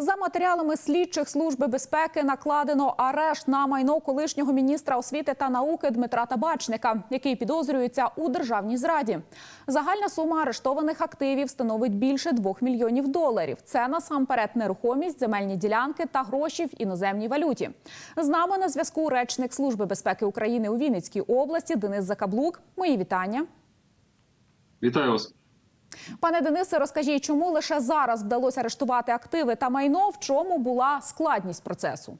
За матеріалами слідчих служби безпеки накладено арешт на майно колишнього міністра освіти та науки Дмитра Табачника, який підозрюється у державній зраді. Загальна сума арештованих активів становить більше 2 мільйонів доларів. Це насамперед нерухомість, земельні ділянки та гроші в іноземній валюті. З нами на зв'язку речник служби безпеки України у Вінницькій області Денис Закаблук. Мої вітання. Вітаю вас. Пане Денисе, розкажіть, чому лише зараз вдалося арештувати активи та майно? В чому була складність процесу?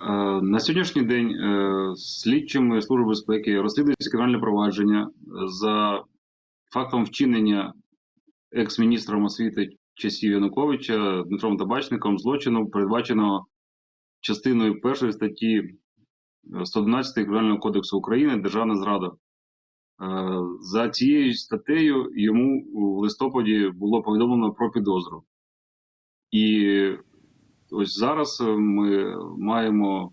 Е, На сьогоднішній день е, слідчими Служби безпеки розслідується кримінальне провадження за фактом вчинення екс-міністром освіти часів Януковича Дмитром Табачником злочину, передбаченого частиною першої статті 112 Кримінального кодексу України Державна зрада. За цією статтею йому в листопаді було повідомлено про підозру. І ось зараз е, ми маємо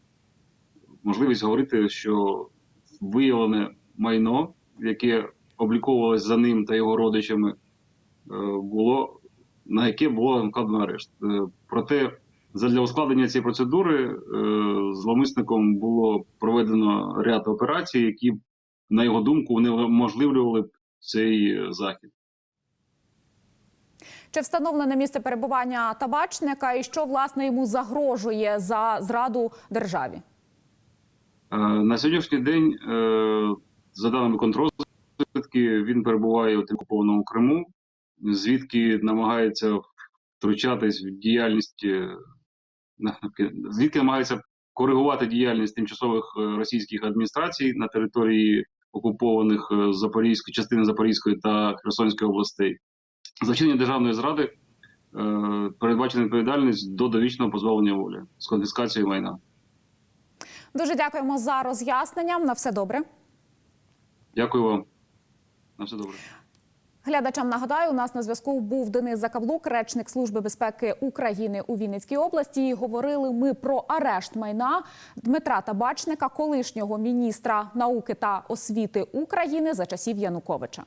можливість говорити, що виявлене майно, яке обліковувалось за ним та його родичами, е, було на яке було накладено арешт. Е, Проте, задля ускладнення цієї процедури, зловмисником було проведено ряд операцій, які, на його думку, унеможливлювали б цей е, захід. Чи встановлене місце перебування табачника і що власне йому загрожує за зраду державі? Е, На сьогоднішній день, е, за даними контрозвідки, він перебуває у окупованому Криму, звідки намагається втручатись в діяльність, звідки намагається коригувати діяльність тимчасових російських адміністрацій на території окупованих е, Запорізької частини Запорізької та Херсонської областей. За вчинення державної зради е, передбачена відповідальність до довічного позбавлення волі з конфіскацією майна. Дуже дякуємо за роз'яснення. На все добре. Дякую вам. На все добре. Глядачам нагадаю, у нас на зв'язку був Денис Закаблук, речник служби безпеки України у Вінницькій області. І говорили ми про арешт майна Дмитра Табачника, колишнього міністра науки та освіти України за часів Януковича.